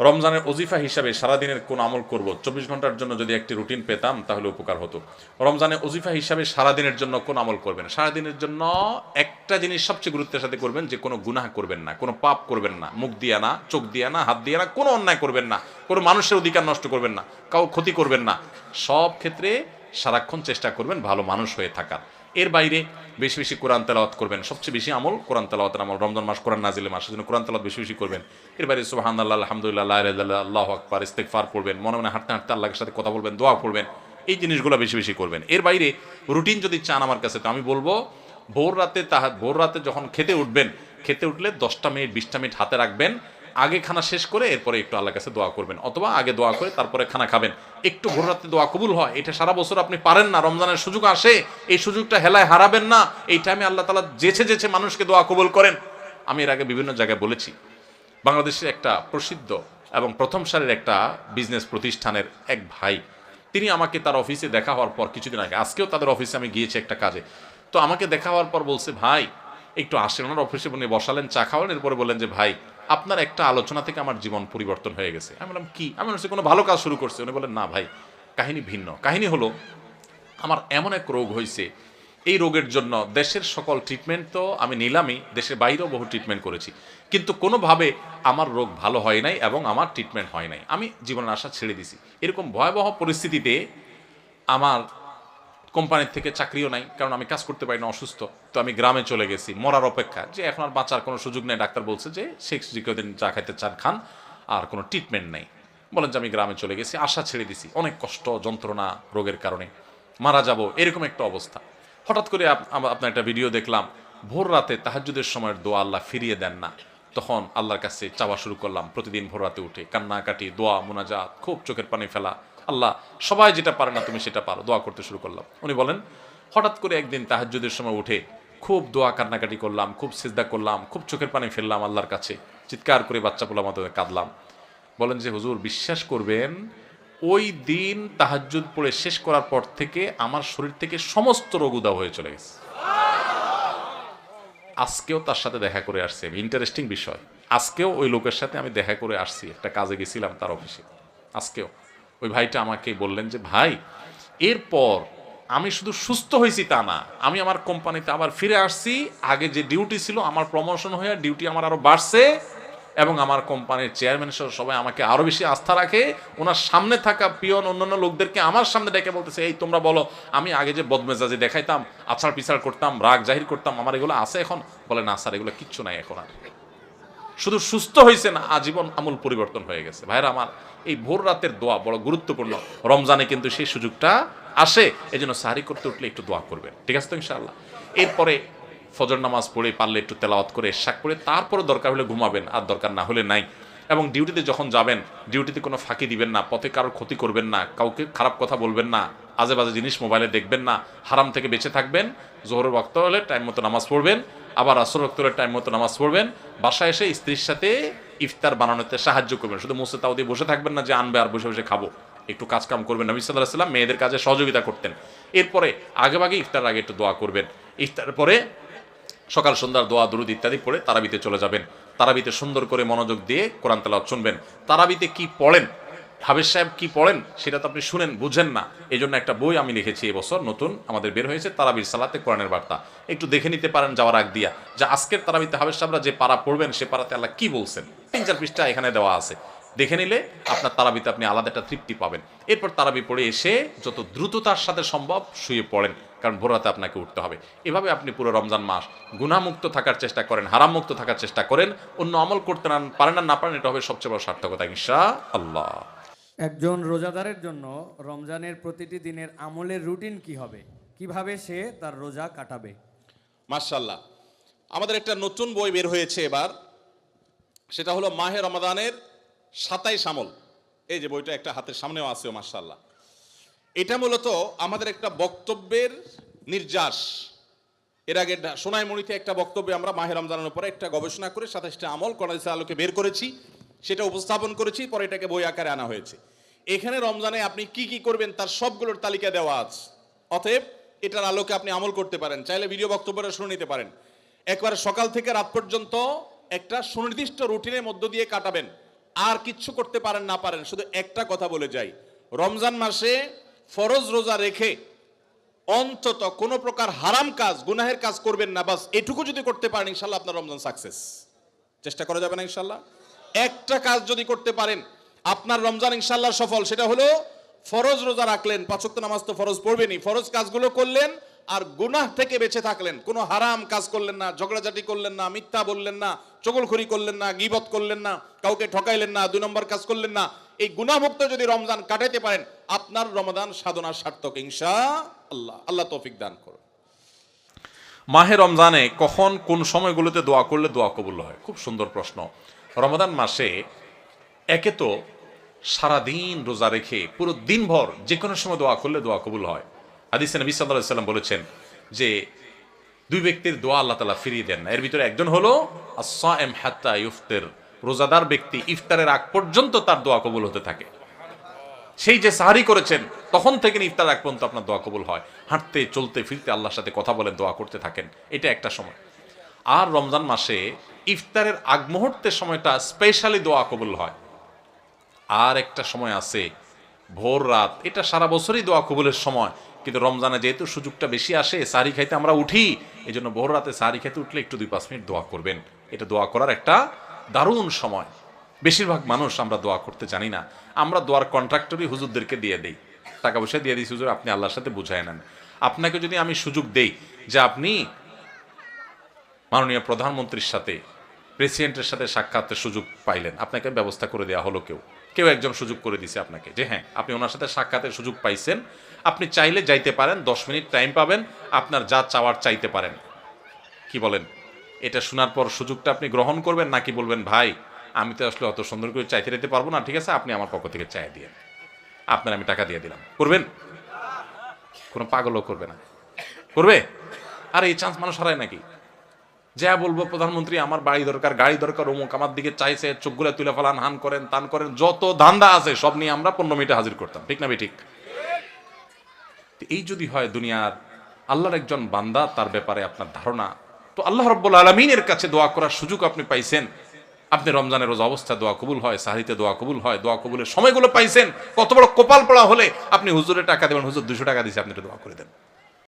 রমজানের অজিফা হিসাবে সারাদিনের কোন আমল করব? চব্বিশ ঘণ্টার জন্য যদি একটি রুটিন পেতাম, তাহলে উপকার হতো। রমজানের অজিফা হিসাবে সারাদিনের জন্য কোন আমল করবেন? সারাদিনের জন্য একটা জিনিস সবচেয়ে গুরুত্বের সাথে করবেন যে, কোনো গুনাহ করবেন না, কোনো পাপ করবেন না, মুখ দিয়া না চোখ দিয়ে না হাত দিয়ে না কোনো অন্যায় করবেন না, কোনো মানুষের অধিকার নষ্ট করবেন না, কাউ ক্ষতি করবেন না। সব ক্ষেত্রে সারাক্ষণ চেষ্টা করবেন ভালো মানুষ হয়ে থাকার। এর বাইরে বেশি বেশি কোরআন তেলাওয়াত করবেন। সবচেয়ে বেশি আমল কোরআন তেলাওয়াতের আমল। রমজান মাস কোরআন নাজিলে মাস সেজন্য কোরআন তেলাওয়াত বেশি বেশি করবেন। এর বাইরে সুবহান আল্লাহ আলহামদুলিল্লাহ ইল্লাল্লাহ, আল্লাহু আকবার ইস্তেগফার পড়বেন। মনে মনে হাঁটতে হাঁটতে আল্লাহর সাথে কথা বলবেন দোয়া পড়বেন। এই জিনিসগুলো বেশি বেশি করবেন। এর বাইরে রুটিন যদি চান আমার কাছে তো আমি বলব ভোর রাতে তাহা ভোর রাতে যখন খেতে উঠবেন খেতে উঠলে দশটা মিনিট বিশটা মিনিট হাতে রাখবেন। আগে খানা শেষ করে এরপরে একটু আল্লাহর কাছে দোয়া করবেন। অথবা আগে দোয়া করে তারপরে খানা খাবেন। একটু ভোর রাতে দোয়া কবুল হয়। এটা সারা বছর আপনি পারেন না। রমজানের সুযোগ আসে। এই সুযোগটা হেলায় হারাবেন না। এই টাইমে আল্লাহ তালা যেছে যেছে মানুষকে দোয়া কবুল করেন। আমি এর আগে বিভিন্ন জায়গায় বলেছি। বাংলাদেশের একটা প্রসিদ্ধ এবং প্রথম সারির একটা বিজনেস প্রতিষ্ঠানের এক ভাই। তিনি আমাকে তার অফিসে দেখা হওয়ার পর কিছুদিন আগে, আজকেও তাদের অফিসে আমি গিয়েছি একটা কাজে। তো আমাকে দেখা হওয়ার পর বলছে, ভাই একটু আসেন, ওনার অফিসে উনি বসালেন, চা খাওয়ালেন, এরপরে বললেন যে, ভাই, আপনার একটা আলোচনা থেকে আমার জীবন পরিবর্তন হয়ে গেছে। আমি বললাম, কি? আমি বলছি, কোনো ভালো কাজ শুরু করছে? উনি বলেন না ভাই, কাহিনী ভিন্ন। কাহিনী হলো, আমার এমন এক রোগ হয়েছে, এই রোগের জন্য দেশের সকল ট্রিটমেন্ট তো আমি নিলামই, দেশের বাইরেও বহু ট্রিটমেন্ট করেছি, কিন্তু কোনোভাবে আমার রোগ ভালো হয় নাই এবং আমার ট্রিটমেন্ট হয় নাই। আমি জীবনের আশা ছেড়ে দিছি। এরকম ভয়াবহ পরিস্থিতিতে আমার কোম্পানির থেকে চাকরিও নাই, কারণ আমি কাজ করতে পারি না, অসুস্থ। তো আমি গ্রামে চলে গেছি, মরার অপেক্ষা। যে এখন আর বাঁচার কোনো সুযোগ নেই, ডাক্তার বলছে যে শেখ দিন চা খাইতে চান খান, আর কোনো ট্রিটমেন্ট নেই। বলেন যে আমি গ্রামে চলে গেছি, আশা ছেড়ে দিছি, অনেক কষ্ট, যন্ত্রণা, রোগের কারণে। মারা যাব, এরকম একটা অবস্থা। হঠাৎ করে আপনার একটা ভিডিও দেখলাম, ভোর রাতে তাহাজুদের সময়ের দোয়া আল্লাহ ফিরিয়ে দেন না। তখন আল্লাহর কাছে চাওয়া শুরু করলাম, প্রতিদিন ভোর রাতে উঠে, কান্নাকাটি, দোয়া, মোনাজাত, খুব চোখের পানি ফেলা আল্লাহ, সবাই যেটা পারে না তুমি সেটা পারো, দোয়া করতে শুরু করলাম। উনি বলেন, হঠাৎ করে একদিন তাহাজুদের সময় উঠে খুব দোয়া কান্নাকাটি করলাম, খুব সিজদা করলাম, খুব চোখের পানি ফেললাম আল্লাহর কাছে, চিৎকার করে বাচ্চা পোলা মতো কাঁদলাম। বলেন যে, হুজুর, বিশ্বাস করবেন, ওই দিন তাহাজ্জুদ পড়ে শেষ করার পর থেকে আমার শরীর থেকে সমস্ত রোগ উদাও হয়ে চলে গেছে। আজকেও তার সাথে দেখা করে আসছি আমি ইন্টারেস্টিং বিষয়। আজকেও ওই লোকের সাথে আমি দেখা করে আসছি, একটা কাজে গেছিলাম তার অফিসে আজকেও। ওই ভাইটা আমাকে বললেন যে, ভাই, এরপর আমি শুধু সুস্থ হয়েছি তা না, আমি আমার কোম্পানিতে আবার ফিরে আসছি। আগে যে ডিউটি ছিল, আমার প্রমোশন হয়ে ডিউটি আমার আরও বাড়ছে এবং আমার কোম্পানির চেয়ারম্যান সহ সবাই আমাকে আরও বেশি আস্থা রাখে। ওনার সামনে থাকা পিয়ন অন্যান্য লোকদেরকে আমার সামনে ডেকে বলতেছে, এই তোমরা বলো, আমি আগে যে বদমেজাজি দেখাইতাম আছাড় পিছাড় করতাম, রাগ জাহির করতাম, আমার এগুলো আছে এখন? বলে, না স্যার, এগুলো কিচ্ছু নাই এখন আর। শুধু সুস্থ হয়েছে না, আজীবন আমূল পরিবর্তন হয়ে গেছে। ভাইরা আমার এই ভোর রাতের দোয়া বড় গুরুত্বপূর্ণ। রমজানে কিন্তু সেই সুযোগটা আসে এই জন্য সাহারি করতে উঠলে একটু দোয়া করবেন। ঠিক আছে তো, ইনশাআল্লাহ? এরপরে ফজর নামাজ পড়ে পারলে একটু তেলাওয়াত করে শাক করে তারপরে দরকার হলে ঘুমাবেন, আর দরকার না হলে নাই। এবং ডিউটিতে যখন যাবেন, ডিউটিতে কোনো ফাঁকি দিবেন না, পথে কারোর ক্ষতি করবেন না, কাউকে খারাপ কথা বলবেন না আজে বাজে জিনিস মোবাইলে দেখবেন না, হারাম থেকে বেঁচে থাকবেন, জোহরের বক্ত হলে টাইম মতো নামাজ পড়বেন, আবার আসর রক্তরে টাইম মতো নামাজ পড়বেন, বাসায় এসে স্ত্রীর সাথে ইফতার বানানোতে সাহায্য করবেন, শুধু মুসে তাও দিয়ে বসে থাকবেন না যে আনবে আর বসে বসে খাব, একটু কাজ কাম করবেন, নবী সাল্লাহ সাল্লাম মেয়েদের কাজে সহযোগিতা করতেন, এরপরে আগে ভাগে ইফতার আগে একটু দোয়া করবেন ইফতার পরে সকাল সন্ধ্যার দোয়া, দুরুদ ইত্যাদি পড়ে তারাবিতে চলে যাবেন, তারাবিতে সুন্দর করে মনোযোগ দিয়ে কোরআন তেলাওয়াত শুনবেন, তারাবিতে কি পড়েন হাবেজ সাহেব কি পড়েন, সেটা তো আপনি শুনেন, বুঝেন না। এই জন্য একটা বই আমি লিখেছি এবছর, নতুন, আমাদের বের হয়েছে, তারাবির সালাতে কোরআনের বার্তা। একটু দেখে নিতে পারেন যাওয়ার আগ দিয়া। যে আজকের তারাবিতে হাবেজ সাহেবরা যে পারা পড়বেন, সে পারাতে আল্লাহ কি বলছেন? তিন চার পৃষ্ঠা এখানে দেওয়া আছে। দেখে নিলে আপনার তারাবিতে আপনি আলাদা একটা তৃপ্তি পাবেন। এরপর তারাবি পড়ে এসে যত দ্রুততার সাথে সম্ভব শুয়ে পড়েন, কারণ ভোরাতে আপনাকে উঠতে হবে। এভাবে আপনি পুরো রমজান মাস গুণামুক্ত থাকার চেষ্টা করেন, হারামমুক্ত থাকার চেষ্টা করেন, অন্য আমল করতে না পারেন আর না পারেন, এটা হবে সবচেয়ে বড় সার্থকতা ইনশা আল্লাহ একজন রোজাদারের জন্য রমজানের প্রতিটি দিনের আমলের রুটিন কি হবে? কীভাবে সে তার রোজা কাটাবে? মার্শাল্লাহ আমাদের একটা নতুন বই বের হয়েছে এবার। সেটা হলো মাহে রমাদানের সাতাইশ আমল। এই যে বইটা একটা হাতের সামনেও আছে মার্শাল্লাহ এটা মূলত আমাদের একটা বক্তব্যের নির্যাস। এর আগে সোনাইমণিতে একটা বক্তব্যে আমরা মাহে রমজানের উপরে একটা গবেষণা করে সাতাশটা আমল করাইছে আলোকে বের করেছি। সেটা উপস্থাপন করেছি, পরে এটাকে বই আকারে আনা হয়েছে। এখানে রমজানে আপনি কি কি করবেন তার সবগুলোর তালিকা দেওয়া আছে। অতএব এটার আলোকে আপনি আমল করতে পারেন, চাইলে ভিডিও বক্তব্যটা শুনে নিতে পারেন। একবারে সকাল থেকে রাত পর্যন্ত একটা সুনির্দিষ্ট রুটিনের মধ্য দিয়ে কাটাবেন। আর কিচ্ছু করতে পারেন না পারেন, শুধু একটা কথা বলে যাই। রমজান মাসে ফরজ রোজা রেখে অন্তত কোনো প্রকার হারাম কাজ, গুনাহের কাজ করবেন না, বাস এটুকু যদি করতে পারেন, ইনশাল্লাহ আপনার রমজান সাকসেস। চেষ্টা করা যাবে না, ইনশাল্লাহ। একটা কাজ যদি করতে পারেন, আপনার রমজান ইনশাল্লাহ সফল, সেটা হলো ফরজ রোজা রাখলেন পাঁচক্ত নামাজ তো ফরজ পড়বেনই। ফরজ কাজগুলো করলেন আর গুনাহ থেকে বেঁচে থাকলেন। কোনো হারাম কাজ করলেন না, ঝগড়াঝাটি করলেন না, মিথ্যা বললেন না, চগলখড়ি করলেন না, গিবত করলেন না, কাউকে ঠকাইলেন না, দুই নম্বর কাজ করলেন না। এই গুনাহমুক্ত যদি রমজান কাটাইতে পারেন, আপনার রমজান সাধনা সার্থক ইনশা আল্লাহ আল্লাহ তৌফিক দান করুন। মাহে রমজানে কখন কোন সময়গুলোতে দোয়া করলে দোয়া কবুল হয়? খুব সুন্দর প্রশ্ন। রমাদান মাসে একে তো সারাদিন রোজা রেখে পুরো দিনভর যে কোনো সময় দোয়া করলে দোয়া কবুল হয়। হাদিসে নবী আলাইহি সাল্লাম বলেছেন যে দুই ব্যক্তির দোয়া আল্লাহ তালা ফিরিয়ে দেন এর ভিতরে একজন হলো আসা এম হাত্তা ইফতের। রোজাদার ব্যক্তি ইফতারের আগ পর্যন্ত তার দোয়া কবুল হতে থাকে। সেই যে সাহারি করেছেন, তখন থেকে ইফতার আগ পর্যন্ত আপনার দোয়া কবুল হয়। হাঁটতে, চলতে, ফিরতে আল্লাহর সাথে কথা বলেন, দোয়া করতে থাকেন। এটা একটা সময়। আর রমজান মাসে ইফতারের আগ মুহূর্তের সময়টা স্পেশালি দোয়া কবুল হয়। আর একটা সময় আছে, ভোর রাত, এটা সারা বছরই দোয়া কবুলের সময়। কিন্তু রমজানে যেহেতু সুযোগটা বেশি আসে সারি খাইতে আমরা উঠি এই জন্য ভোর রাতে সারি খাইতে উঠলে একটু দুই পাঁচ মিনিট দোয়া করবেন। এটা দোয়া করার একটা দারুণ সময়। বেশিরভাগ মানুষ আমরা দোয়া করতে জানি না। আমরা দোয়ার কন্ট্রাক্টরই হুজুরদেরকে দিয়ে দেই। টাকা পয়সা দিয়ে দিই হুজুর, আপনি আল্লাহর সাথে বুঝায় নেন। আপনাকে যদি আমি সুযোগ দেই যে আপনি মাননীয় প্রধানমন্ত্রীর সাথে প্রেসিডেন্টের সাথে সাক্ষাতের সুযোগ পাইলেন, আপনাকে ব্যবস্থা করে দেওয়া হলো কেউ। কেউ একজন সুযোগ করে দিছে আপনাকে যে হ্যাঁ আপনি ওনার সাথে সাক্ষাতের সুযোগ পাইছেন। আপনি চাইলে যাইতে পারেন, দশ মিনিট টাইম পাবেন, আপনার যা চাওয়ার চাইতে পারেন। কি বলেন? এটা শোনার পর সুযোগটা আপনি গ্রহণ করবেন নাকি বলবেন, ভাই আমি তো আসলে অত সুন্দর করে চাইতে দিতে পারব না, ঠিক আছে? আপনি আমার পক্ষ থেকে চাই দিয়ে আপনার আমি টাকা দিয়ে দিলাম। করবেন? কোনো পাগলও করবে না। করবে? আর, এই চান্স মানুষ হারায় নাকি? যা বলব, প্রধানমন্ত্রী, আমার বাড়ি দরকার, গাড়ি দরকার, অমুক আমার দিকে চাইছে, চোখগুলো তুলে ফেলান, হান করেন, তান করেন, যত ধান্দা আছে, সব নিয়ে আমরা পনেরো মিনিটে হাজির করতাম, ঠিক না ঠিক। এই যদি হয় দুনিয়ার আল্লাহর একজন বান্দা, তার ব্যাপারে আপনার ধারণা, তো আল্লাহ রব্বুল আলমিনের কাছে দোয়া করার সুযোগ আপনি পাইছেন। আপনি রমজানের রোজা অবস্থা, দোয়া কবুল হয় সাহিতে দোয়া কবুল হয়, দোয়া কবুলের সময়গুলো পাইছেন। কত বড় কপাল পড়া হলে আপনি হুজুরের টাকা দেবেন, হুজুর দুশো টাকা দিয়েছে আপনি দোয়া করে দেন।